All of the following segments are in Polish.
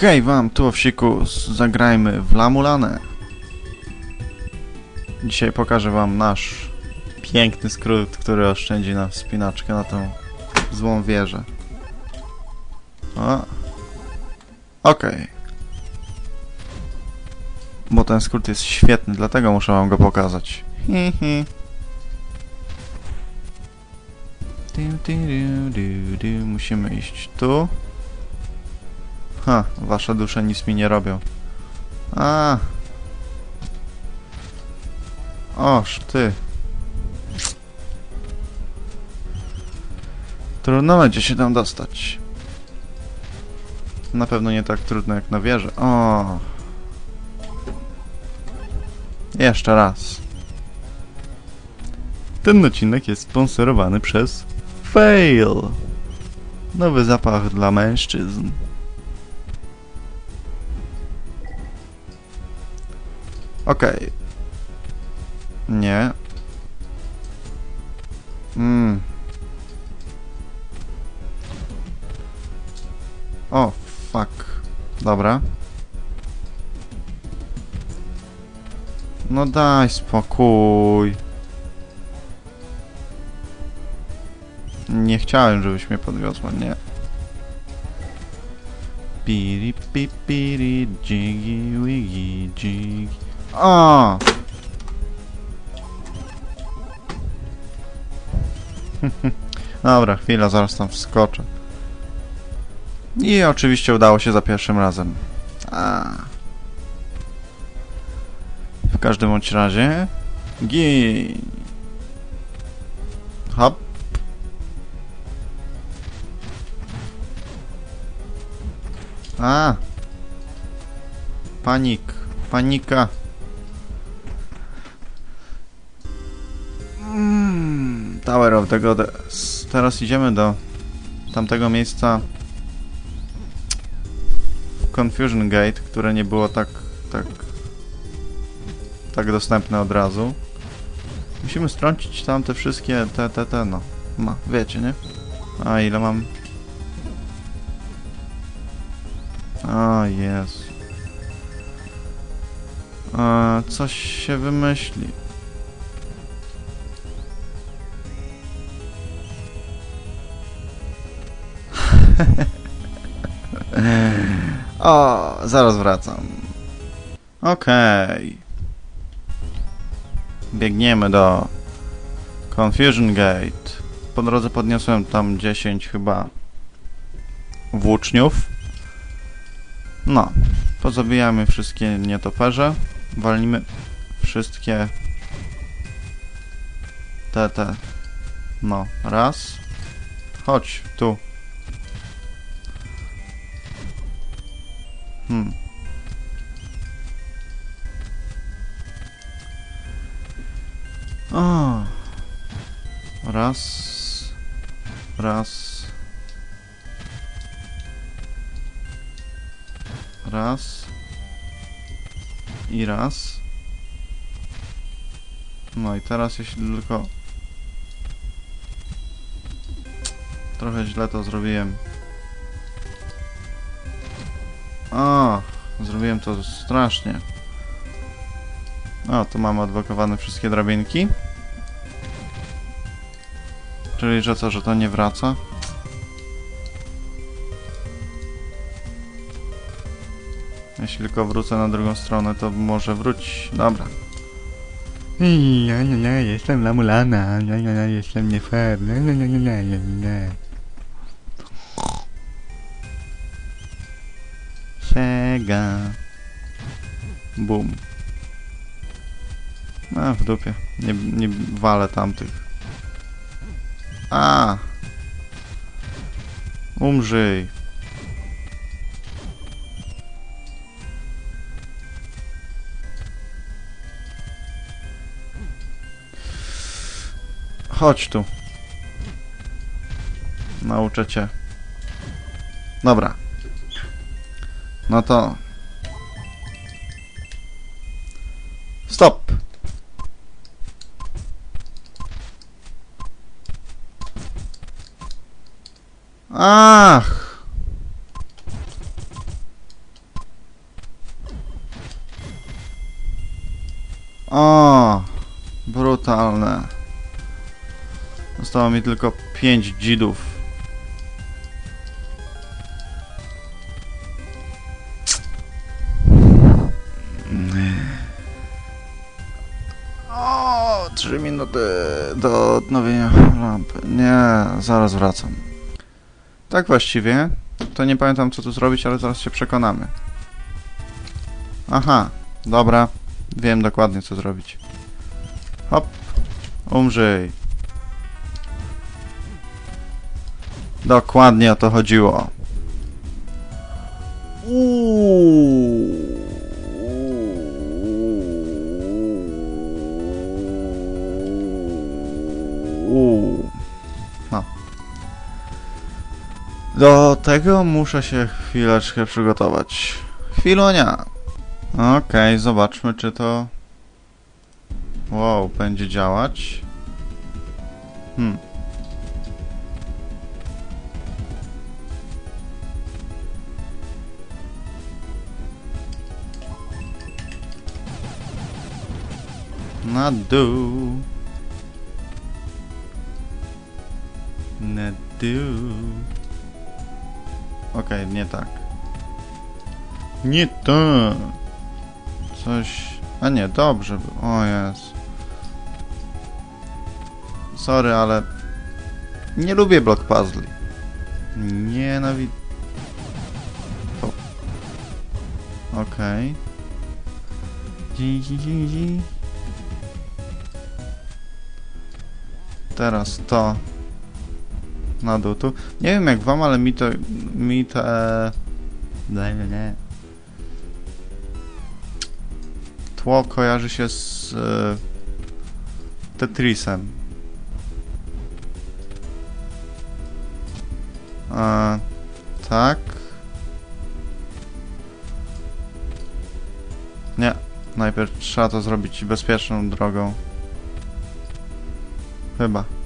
Hej wam, tu Owsiku, zagrajmy w Lamulanę. Dzisiaj pokażę wam nasz piękny skrót, który oszczędzi nam wspinaczkę na tą złą wieżę. O. Okej. Bo ten skrót jest świetny, dlatego muszę wam go pokazać. Hi, hi. Musimy iść tu. Ha, wasze dusze nic mi nie robią. A. Oż ty. Trudno będzie się tam dostać. Na pewno nie tak trudno jak na wieży. O. Jeszcze raz. Ten odcinek jest sponsorowany przez Fail. Nowy zapach dla mężczyzn. Okej. Nie. Mm. O, fuck. Dobra. No daj spokój. Nie chciałem, żebyś mnie podwiozła, nie. Piri pi piri jiggy wiggy jig. O! Dobra, chwila, zaraz tam wskoczę. I oczywiście udało się za pierwszym razem. A. W każdym bądź razie... Gin. Hop. A. Panik. Panika. Goddess. Teraz idziemy do tamtego miejsca Confusion Gate, które nie było tak, tak, tak dostępne od razu. Musimy strącić tam te wszystkie, te, te, te, no. Ma, wiecie, nie? A ile mam? O, jest. A, coś się wymyśli. O, zaraz wracam. Okej. Biegniemy do Confusion Gate. Po drodze podniosłem tam 10 chyba włóczniów. No, pozabijamy wszystkie nietoperze. Walnimy wszystkie te, te. No, raz. Chodź, tu. Hmm. O. Raz. Raz. Raz. I raz. No i teraz jeśli tylko... Trochę źle to zrobiłem. O, zrobiłem to strasznie. O, tu mamy odblokowane wszystkie drabinki. Czyli, że co, że to nie wraca? Jeśli tylko wrócę na drugą stronę, to może wróć. Dobra. Ja, ja, ja, jestem lamulana, ja, ja, ja, jestem nie fair, ja, ja, ja, ja. Sega. Bum. A, w dupie. Nie, nie walę tamtych. A. Umrzyj. Chodź tu. Nauczę cię. Dobra. No to... Stop! Ach! O! Brutalne. Zostało mi tylko pięć dzidów. 3 minuty do odnowienia lampy. Nie, zaraz wracam. Tak właściwie, to nie pamiętam co tu zrobić, ale zaraz się przekonamy. Aha, dobra. Wiem dokładnie co zrobić. Hop. Umrzyj. Dokładnie o to chodziło. Uuu. Do tego muszę się chwileczkę przygotować. Chwilonia. Okej, zobaczmy czy to... Wow, będzie działać. Hmm. Na dół. Na dół. Okej, nie tak. Nie tak. Coś... A nie, dobrze. O jest. Sorry, ale... Nie lubię block puzzli. Nienawidzę... Okej. Dzi. Teraz to. Na dół tu. Nie wiem jak wam, ale mi to... Mi te... Nie, nie, nie. Tło kojarzy się z... E, Tetrisem. E, tak. Nie. Najpierw trzeba to zrobić bezpieczną drogą. Chyba.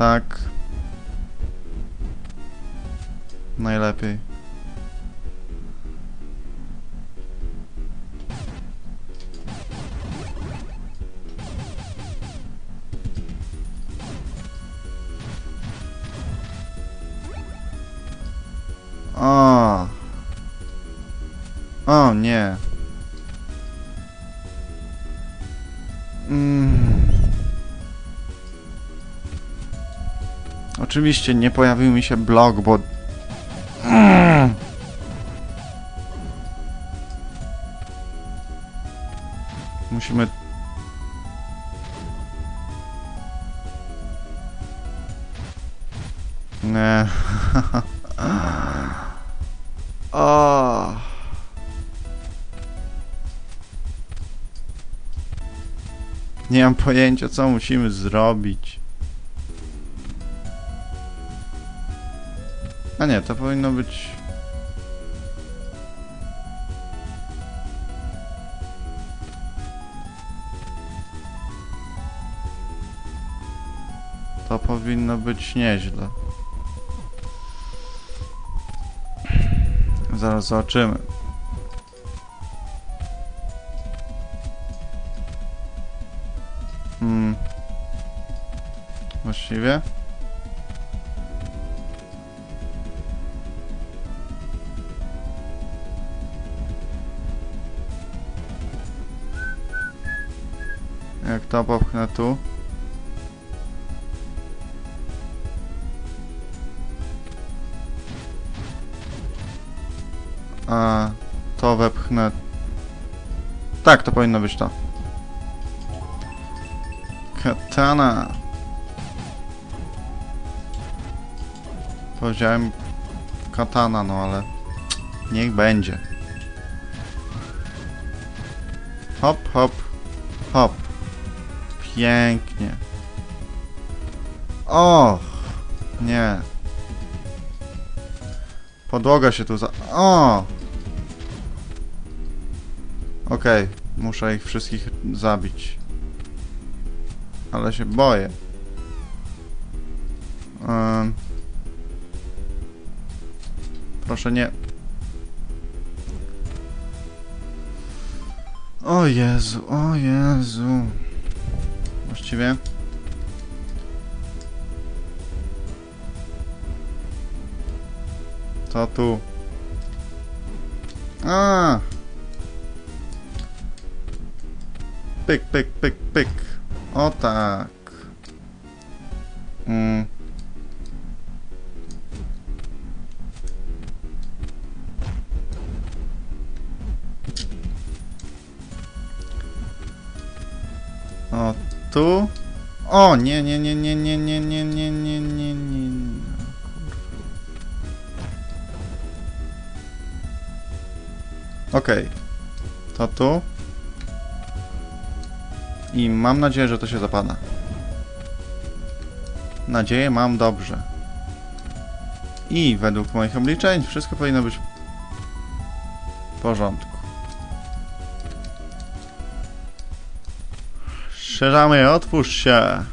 Tak. Najlepiej. O. O nie. Mm. Oczywiście nie pojawił mi się blog, bo... Mm. Musimy... Nie. o. Nie mam pojęcia, co musimy zrobić. A nie, to powinno być... To powinno być nieźle. Zaraz zobaczymy. Hmm. Właściwie? To popchnę tu? A to wepchnę. Tak, to powinno być to. Katana. Powiedziałem katana, no ale niech będzie. Hop, hop, hop. Pięknie. Och, nie. Podłoga się tu za... O! Okej, muszę ich wszystkich zabić. Ale się boję. Ym. Proszę nie... O Jezu, o Jezu. Właściwie... To tu. A. Pyk, pyk, pyk, pyk. O tak. Mm. O, tu? O, nie, nie, nie, nie, nie, nie, nie, nie, nie, nie, nie. Okej. To tu. I mam nadzieję, że to się zapada. Nadzieję mam dobrze. I według moich obliczeń wszystko powinno być w porządku. Szerzamy, otwórz się.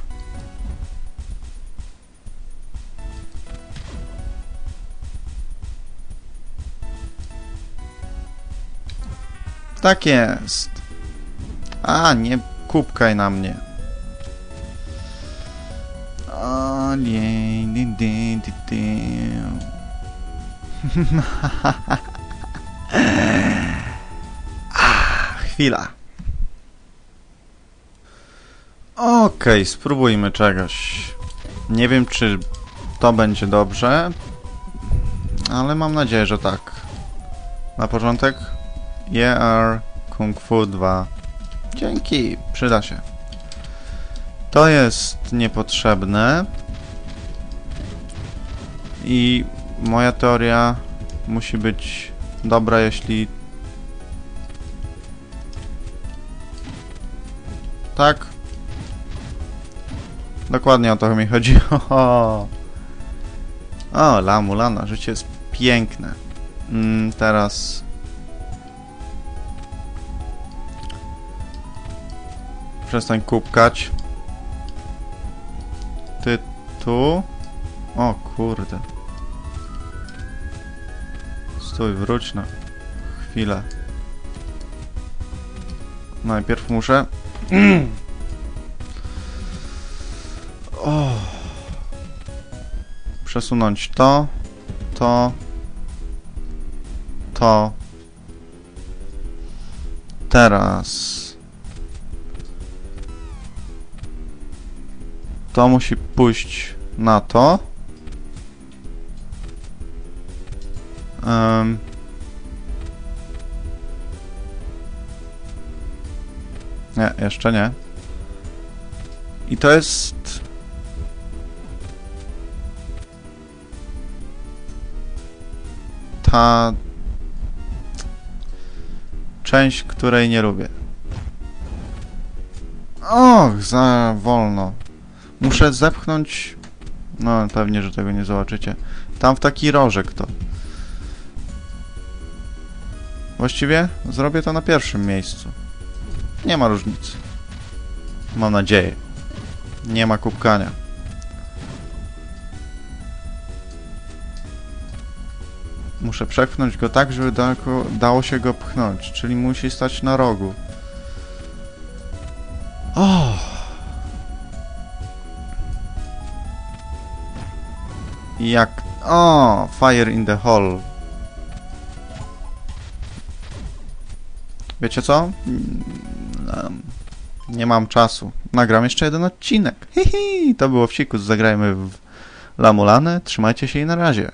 Tak jest. A, nie kupkaj na mnie. O nie, dy, dy, dy. Ah, Chwila. Okej, spróbujmy czegoś. Nie wiem, czy to będzie dobrze, ale mam nadzieję, że tak. Na początek ER Kung Fu 2. Dzięki, przyda się. To jest niepotrzebne. I moja teoria musi być dobra, jeśli... Tak? Dokładnie o to mi chodzi. O, o Lamulana, życie jest piękne. Mm, teraz... Przestań kupkać. Ty tu? O kurde. Stój, wróć na chwilę. Najpierw muszę... O. Przesunąć to, to, to. Teraz. To musi pójść na to. Em. Nie, jeszcze nie. I to jest... Ta... Część, której nie lubię. Och, za wolno. Muszę zepchnąć... No, pewnie, że tego nie zobaczycie. Tam w taki rożek to. Właściwie zrobię to na pierwszym miejscu. Nie ma różnicy. Mam nadzieję. Nie ma kupkania. Muszę przepchnąć go tak, żeby dało się go pchnąć, czyli musi stać na rogu. O! Jak... O! Fire in the hole. Wiecie co? Mm, Nie mam czasu. Nagram jeszcze jeden odcinek. Hihi, to było wsikus. Zagrajmy w Lamulanę. Trzymajcie się i na razie.